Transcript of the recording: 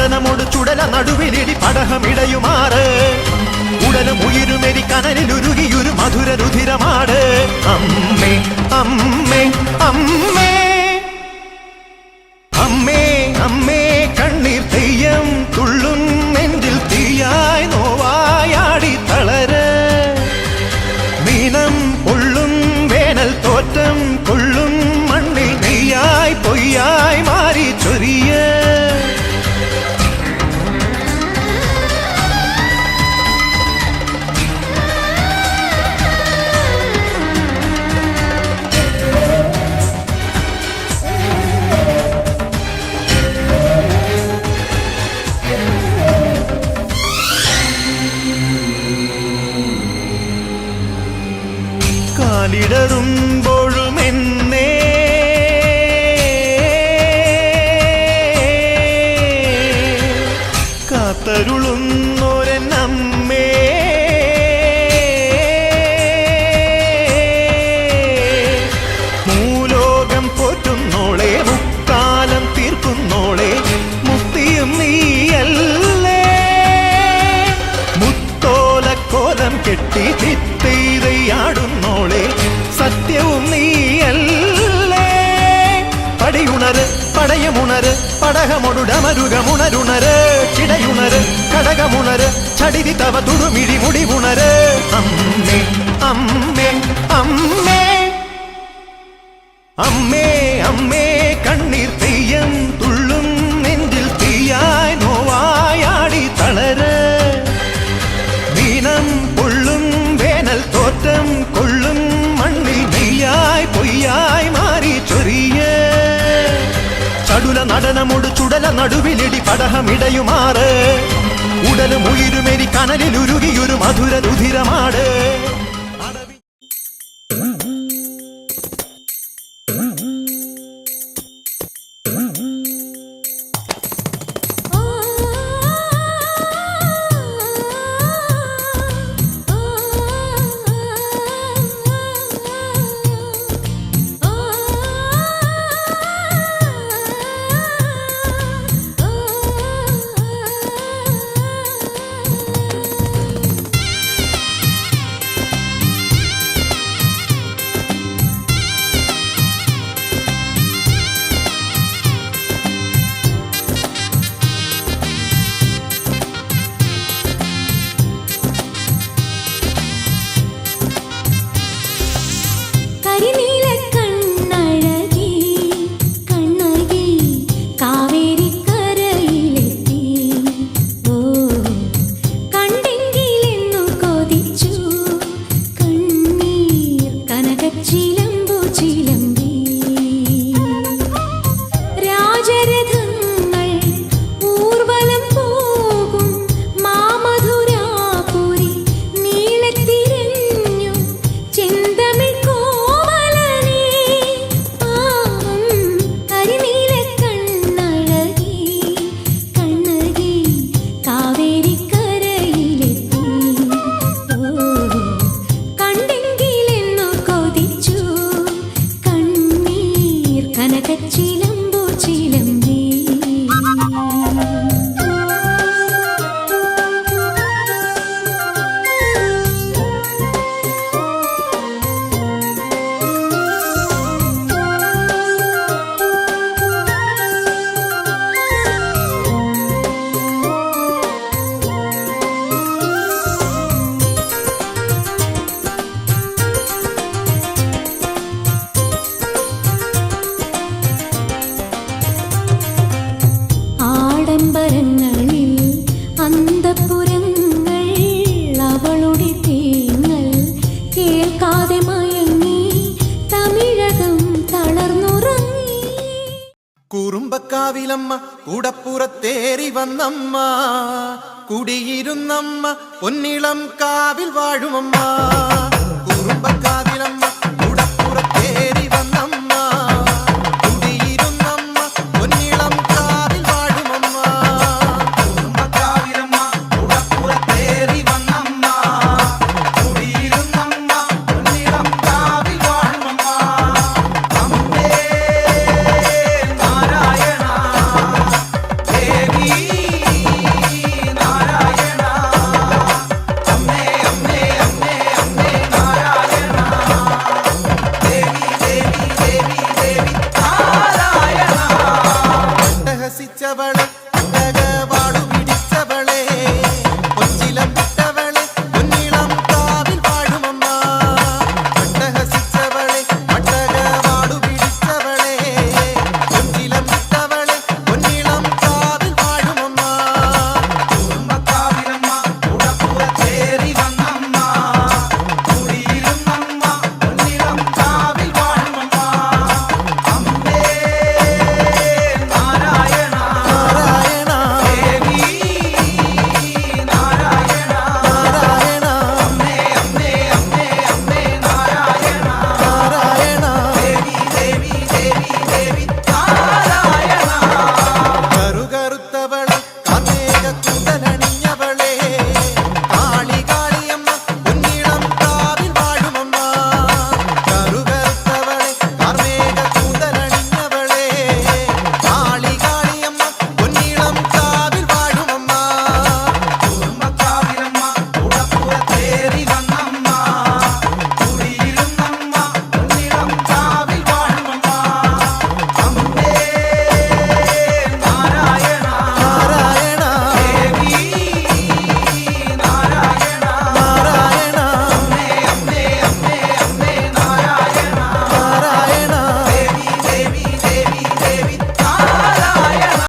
നടനമൊടു ചുടല നടുവിലിടി പടഹമിടയുമാറ് ഉടലും ഉയിരുമെരി കനലിലുരുകിയൊരു മധുര രുധിരമാട്. അമ്മേ അമ്മേ അമ്മേ. മോളെ സത്യവും നീയല്ലേ? പടിയുണര് പടയമുണര് പടകമൊടുടമരുകമുണരുണര് ചിടയുണര് കടകമുണര് ചടിതി തവ തുടുമിഴി മുടിവുണര്. അമ്മേ നടുവിലിടി പടഹമിടയുമാറ്. ഉടലും ഉയിരുമെരി കനലിലുരുകിയൊരു മധുര രുധിരം Chỉ. കുറുമ്പക്കാവിലമ്മ കൂടപ്പുറത്തേറി വന്നമ്മ. കുടിയിരുന്നമ്മ പൊന്നിളം കാവിൽ വാഴുമമ്മ. കുറുമ്പക്കാവിലമ്മ